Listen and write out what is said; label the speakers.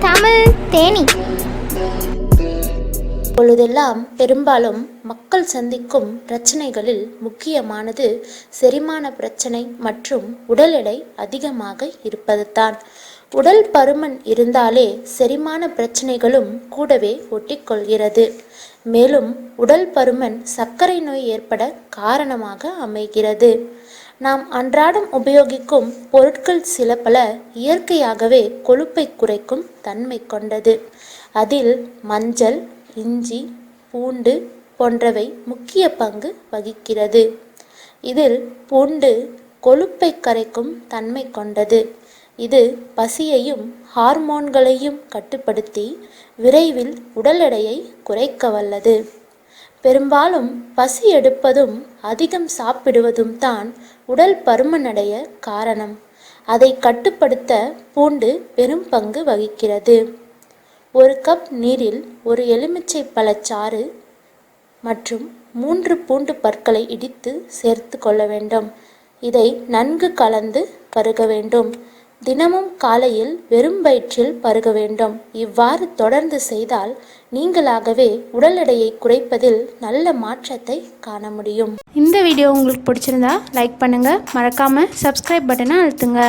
Speaker 1: தமிழ் தேனி.
Speaker 2: பொழுதெல்லாம் பெரும்பாலும் மக்கள் சந்திக்கும் பிரச்சனைகளில் முக்கியமானது செரிமான பிரச்சனை மற்றும் உடல் எடை அதிகமாக இருப்பதுதான். உடல் பருமன் இருந்தாலே செரிமான பிரச்சனைகளும் கூடவே ஒட்டிக்கொள்கிறது. மேலும் உடல் பருமன் சர்க்கரை நோய் ஏற்பட காரணமாக அமைகிறது. நாம் அன்றாடம் உபயோகிக்கும் பொருட்கள் சில பல இயற்கையாகவே கொழுப்பை குறைக்கும் தன்மை கொண்டது. அதில் மஞ்சள் இஞ்சி பூண்டு போன்றவை முக்கிய பங்கு வகிக்கிறது. இதில் பூண்டு கொழுப்பை கரைக்கும் தன்மை கொண்டது. இது பசியையும் ஹார்மோன்களையும் கட்டுப்படுத்தி விரைவில் உடல் எடையை குறைக்க வல்லது. பெரும்பாலும் பசி எடுப்பதும் அதிகம் சாப்பிடுவதும் தான் உடல் பருமனடைய காரணம். அதை கட்டுப்படுத்த பூண்டு பெரும் பங்கு வகிக்கிறது. ஒரு கப் நீரில் ஒரு எலுமிச்சை பழச்சாறு மற்றும் மூன்று பூண்டு பற்களை இடித்து சேர்த்து கொள்ள வேண்டும். இதை நன்கு கலந்து பருக வேண்டும். தினமும் காலையில் வெறும் வயிற்றில் பருக வேண்டும். இவ்வாறு தொடர்ந்து செய்தால் நீங்களாகவே உடல் எடையை குறைப்பதில் நல்ல மாற்றத்தை காண முடியும்.
Speaker 1: இந்த வீடியோ உங்களுக்கு பிடிச்சிருந்தா லைக் பண்ணுங்கள் மறக்காமல் சப்ஸ்கிரைப் பட்டனை அழுத்துங்க.